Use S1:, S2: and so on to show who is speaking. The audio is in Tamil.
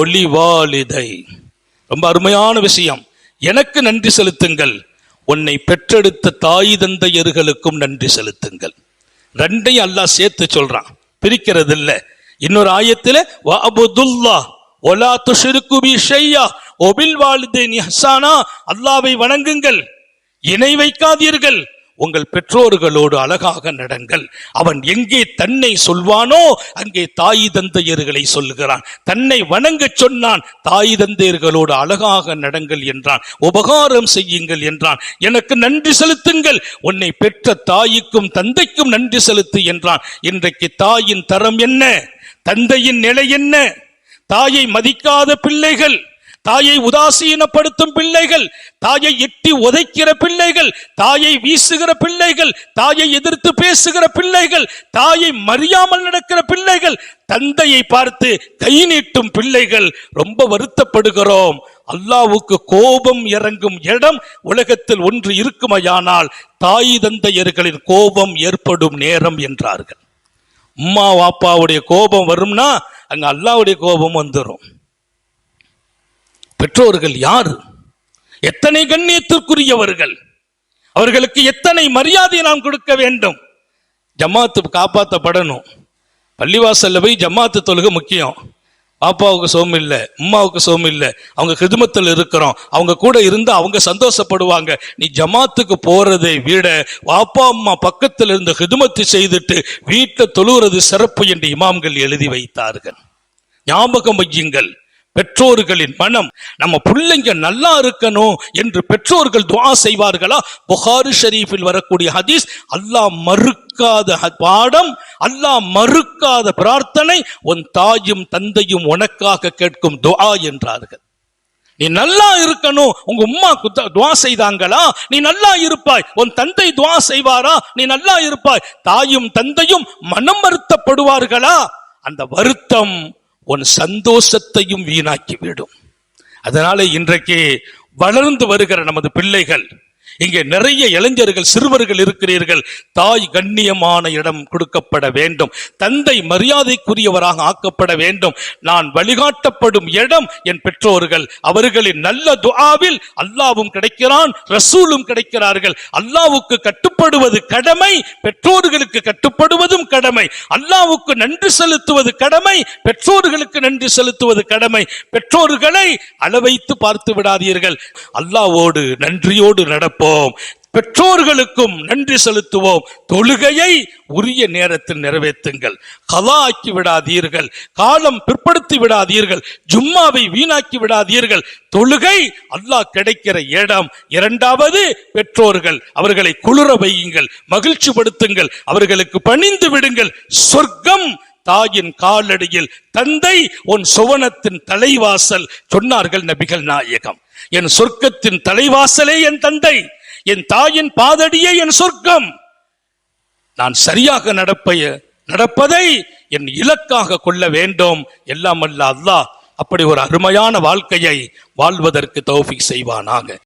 S1: ஒளிவாலிதை ரொம்ப அருமையான விஷயம். எனக்கு நன்றி செலுத்துங்கள். உன்னை பெற்றெடுத்த தாய் தந்தையர்களுக்கும் நன்றி செலுத்துங்கள். ரெண்டையும் அல்லாஹ் சேர்த்து சொல்றான். பிரிக்கிறது இல்லை இன்னொரு ஆயத்துல அபுதுல்லா ஒலா துஷிருக்கு பி ஷையா ஒபில் வாலிதைன் ஹசானா அல்லாவை வணங்குங்கள். இணை வைக்காதீர்கள். உங்கள் பெற்றோர்களோடு அழகாக நடங்கள். அவன் எங்கே தன்னை சொல்வானோ அங்கே தாய் தந்தையர்களை சொல்லுகிறான் தன்னை வணங்கச் சொன்னான் தாய் தந்தையர்களோடு அழகாக நடங்கள் என்றான். உபகாரம் செய்யுங்கள் என்றான். எனக்கு நன்றி செலுத்துங்கள். உன்னை பெற்ற தாய்க்கும் தந்தைக்கும் நன்றி செலுத்து என்றான். இன்றைக்கு தாயின் தரம் என்ன? தந்தையின் நிலை என்ன? தாயை மதிக்காத பிள்ளைகள். தாயை உதாசீனப்படுத்தும் பிள்ளைகள் தாயை எட்டி உதைக்கிற பிள்ளைகள் தாயை வீசுகிற பிள்ளைகள் தாயை எதிர்த்து பேசுகிற பிள்ளைகள் தாயை மறியாமல் நடக்கிற பிள்ளைகள் தந்தையை பார்த்து கை நீட்டும் பிள்ளைகள் ரொம்ப வருத்தப்படுகிறோம். அல்லாவுக்கு கோபம் இறங்கும் இடம் உலகத்தில் ஒன்று இருக்குமையானால் தாய் தந்தையர்களின் கோபம் ஏற்படும் நேரம் என்றார்கள். அம்மா வாப்பாவுடைய கோபம் வரும்னா அங்க அல்லாவுடைய கோபம் வந்துடும் பெற்றோர்கள் யார்? எத்தனை கண்ணியத்திற்குரியவர்கள்? அவர்களுக்கு எத்தனை மரியாதை நாம் கொடுக்க வேண்டும்? ஜமாத்து காப்பாற்றப்படணும் பள்ளிவாசல்ல போய் ஜமாத்து தொழுகை முக்கியம். பாப்பாவுக்கு சோம் இல்லை அம்மாவுக்கு சோம் இல்லை. அவங்க கிதுமத்தில் இருக்கிறோம். அவங்க கூட இருந்து அவங்க சந்தோஷப்படுவாங்க. நீ ஜமாத்துக்கு போறதை விட வாப்பா அம்மா பக்கத்தில் இருந்து ஹிதுமத்து செய்துட்டு வீட்டில் தொழுகிறது சிறப்பு என்று இமாம்கள் எழுதி வைத்தார்கள். ஞாபகம் வையுங்கள். பெற்றோர்களின் மனம் நம்ம பிள்ளைங்க நல்லா இருக்கணும் என்று பெற்றோர்கள் துவா செய்வார்களா? புகாரு ஷரீஃபில் வரக்கூடிய ஹதீஸ் அல்லாஹ் மறுக்காத பாடம் அல்லாஹ் மறுக்காத பிரார்த்தனை உன் தாயும் தந்தையும் உனக்காக கேட்கும் துவா என்றார்கள். நீ நல்லா இருக்கணும் உங்க உம்மா துவா செய்தாங்களா? நீ நல்லா இருப்பாய் உன் தந்தை துவா செய்வாரா? நீ நல்லா இருப்பாய் தாயும் தந்தையும் மனம் வருத்தப்படுவார்களா அந்த வருத்தம் உன் சந்தோஷத்தையும் வீணாக்கிவிடும். அதனால இன்றைக்கு வளர்ந்து வருகிற நமது பிள்ளைகள் இங்கே நிறைய இளைஞர்கள் சிறுவர்கள் இருக்கிறீர்கள். தாய் கண்ணியமான இடம் கொடுக்கப்பட வேண்டும். தந்தை மரியாதைக்குரியவராக ஆக்கப்பட வேண்டும். நான் வழிகாட்டப்படும் இடம் என் பெற்றோர்கள். அவர்களின் நல்ல துஆவில் அல்லாவும் கிடைக்கிறான் ரசூலும் கிடைக்கிறார்கள். அல்லாவுக்கு கட்டுப்படுவது கடமை பெற்றோர்களுக்கு கட்டுப்படுவதும் கடமை. அல்லாவுக்கு நன்றி செலுத்துவது கடமை பெற்றோர்களுக்கு நன்றி செலுத்துவது கடமை. பெற்றோர்களை அளவைத்து பார்த்து விடாதீர்கள். அல்லாவோடு நன்றியோடு இருப்போம் பெற்றோர்களுக்கும் நன்றி செலுத்துவோம். தொழுகையை உரிய நேரத்தில் நிறைவேற்றுங்கள். கலாக்கி விடாதீர்கள். காலம் பிற்படுத்தி விடாதீர்கள். ஜும்மாவை வீணாக்கி விடாதீர்கள். தொழுகை அல்லாஹ் கிடைக்கிற இடம். இரண்டாவது பெற்றோர்கள். அவர்களை குளிர வையுங்கள். மகிழ்ச்சிப்படுத்துங்கள் அவர்களுக்கு பணிந்து விடுங்கள். சொர்க்கம் தாயின் காலடியில். தந்தை உன் சுவனத்தின் தலைவாசல். சொன்னார்கள் நபிகள் நாயகம். என் சொர்க்கத்தின் தலைவாசலே என் தந்தை என் தாயின் பாதடியே என் சொர்க்கம். நான் சரியாக நடப்பைய நடப்பதை என் இலக்காக கொள்ள வேண்டும். எல்லாம் அல்ல அல்லாஹ் அப்படி ஒரு அருமையான வாழ்க்கையை வாழ்வதற்கு தௌஃபிக் செய்வானாக.